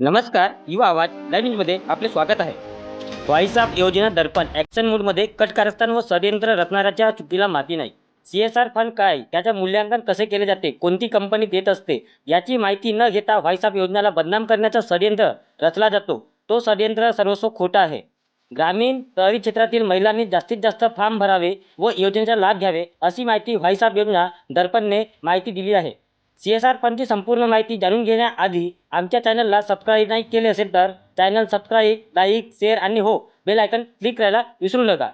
नमस्कार युवा आवाज लाईव्ह आपले स्वागत आहे. व्हॉइस ऑफ योजना दर्पण ॲक्शन मोडमध्ये कट कारस्थान व षडयंत्र रचणाऱ्याच्या चुकीला माती नाही. सी एस आर फंड काय? त्याचे मूल्यांकन कसे केले जाते? कोणती कंपनी देत असते? याची माहिती न घेता व्हॉइस ऑफ योजनाला बदनाम करण्याचा षडयंत्र रचला जातो. तो षडयंत्र सर्वस्व खोटा आहे. ग्रामीण शहरी क्षेत्रातील महिलांनी जास्तीत जास्त फॉर्म भरावे व योजनेचा लाभ घ्यावे अशी माहिती व्हॉइस ऑफ योजना दर्पणने माहिती दिली आहे. सी एस आर फंडची संपूर्ण माहिती जाणून घेण्याआधी आमच्या चॅनलला सबस्क्राईब नाही केले असेल तर चॅनल सबस्क्राईब लाईक शेअर आणि हो बेल आयकन क्लिक करायला विसरू नका.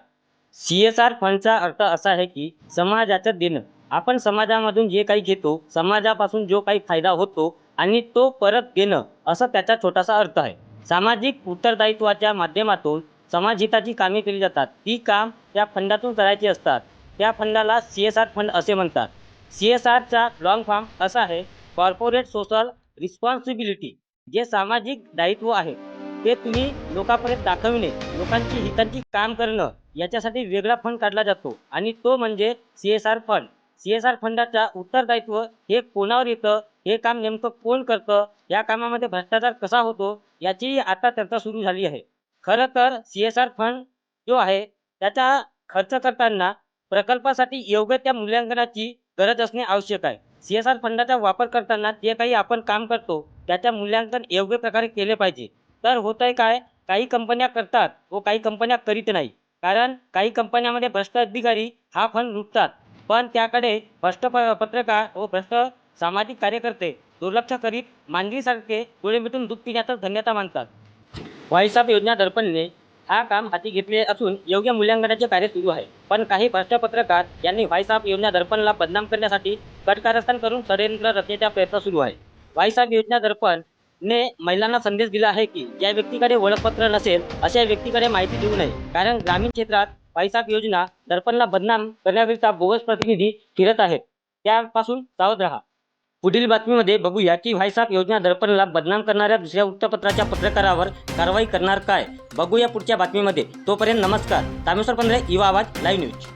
सी एस आर फंडचा अर्थ असा आहे की समाजाचं देणं आपण समाजामधून जे काही घेतो समाजापासून जो काही फायदा होतो आणि तो परत देणं असा त्याचा छोटासा अर्थ आहे. सामाजिक उत्तरदायित्वाच्या माध्यमातून समाजहिताची कामे केली जातात. ती काम त्या फंडातून करायची असतात. त्या फंडाला सी एस आर फंड असे म्हणतात. सी एस आरचा लॉंग फॉर्म असा आहे कॉर्पोरेट सोशल रिस्पॉन्सिबिलिटी जे सामाजिक दायित्व आहे ते तुम्ही लोकांपर्यंत दाखविणे लोकांची हितांची काम करणं याच्यासाठी वेगळा फंड काढला जातो. आणि तो म्हणजे C S R fund C S R फंडाचा उत्तरदायित्व हे कोणावर येतं हे काम नेमकं कोण करतं या कामामध्ये भ्रष्टाचार कसा होतो याचीही आता चर्चा सुरू झाली आहे. खरं तर सी एस आर फंड जो आहे त्याचा खर्च करताना प्रकल्पासाठी योग्य त्या मूल्यांकनाची गरज असणे आवश्यक आहे. सी एस आर फंडाचा वापर करताना जे काही आपण काम करतो त्याच्या मूल्यांकन योग्य प्रकारे केले पाहिजे. तर होत आहे काय? काही कंपन्या करतात व काही कंपन्या करीत नाही. कारण काही कंपन्यामध्ये भ्रष्ट अधिकारी हा फंड लुटतात. पण त्याकडे भ्रष्ट प पत्रकार व भ्रष्ट सामाजिक कार्यकर्ते दुर्लक्ष करीत मांजरीसारखे पुढे मिटून दूध पिण्याचा धन्यता मानतात. व्हॉइस ऑफ योजना दर्पणने हा काम हाती घेतले असून योग्य मूल्यांकनाचे कार्य सुरू आहे. पण काही भ्रष्ट पत्रकार यांनी व्हाईस ऑफ योजना दर्पणला बदनाम करण्यासाठी कटकारस्थान करून षडयंत्र रचनेचा प्रयत्न सुरू आहे. व्हाईस ऑफ योजना दर्पण ने महिलांना संदेश दिला आहे की ज्या व्यक्तीकडे ओळखपत्र नसेल अशा व्यक्तीकडे माहिती देऊ नये. कारण ग्रामीण क्षेत्रात व्हॉइस योजना दर्पणला बदनाम करण्याकरिता बोगस प्रतिनिधी फिरत आहेत. त्यापासून सावध राहा. पुढील बातमीमध्ये बघूया की व्हायसाप योजना दर्पणला बदनाम करणाऱ्या दुसऱ्या वृत्तपत्राच्या पत्रकारावर कारवाई करणार काय? बघूया पुढच्या बातमीमध्ये. तोपर्यंत नमस्कार. तामेश्वर पंधरे युवा आवाज लाईव्ह न्यूज.